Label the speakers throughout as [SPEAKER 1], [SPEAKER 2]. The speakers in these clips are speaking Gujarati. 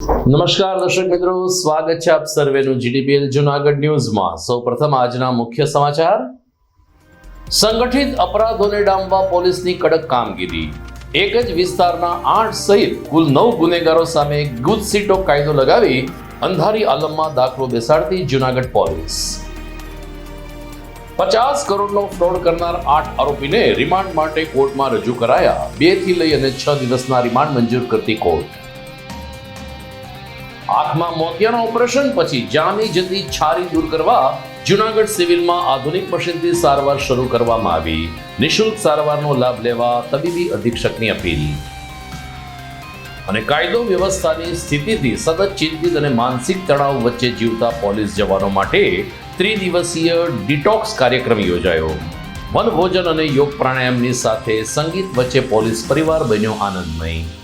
[SPEAKER 1] નમસ્કાર દર્શક મિત્રો, સ્વાગત છે આપ સર્વેનું જીડીપીએલ જુનાગઢ ન્યૂઝમાં. સૌપ્રથમ આજના મુખ્ય સમાચાર. સંગઠિત અપરાધોને ડામવા પોલીસની કડક કામગીરી. એક જ વિસ્તારના આઠ સહિત કુલ નવ ગુનેગારો સામે ગુજ સીટો કાયદો લગાવી અંધારી આલમમાં દાખલો બેસાડતી જુનાગઢ પોલીસ. પચાસ કરોડનો ફ્રોડ કરનાર આઠ આરોપીને રિમાન્ડ માટે કોર્ટમાં રજૂ કરાયા. બેથી લઈ અને છ દિવસના રિમાન્ડ મંજૂર કરતી કોર્ટ. આંખમાં મોતિયાના ઓપરેશન પછી જામી જતી છારી દૂર કરવા જુનાગઢ સિવિલમાં આધુનિક મશીનથી સારવાર શરૂ કરવામાં આવી. નિશુલ્ક સારવારનો લાભ લેવા તબીબી અધિક્ષકની અપીલ. અને કાયદો વ્યવસ્થાની સ્થિતિથી સતત ચિંતિત અને માનસિક તણાવ વચ્ચે જીવતા પોલીસ જવાનો માટે ત્રિદિવસીય ડિટોક્સ કાર્યક્રમ યોજાયો. વનભોજન અને યોગ પ્રાણાયામની સાથે સંગીત વચ્ચે પોલીસ પરિવાર બન્યો આનંદમય.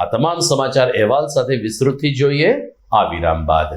[SPEAKER 1] આ તમામ સમાચાર અહેવાલ સાથે વિસ્તૃતથી જોઈએ આ વિરામ બાદ.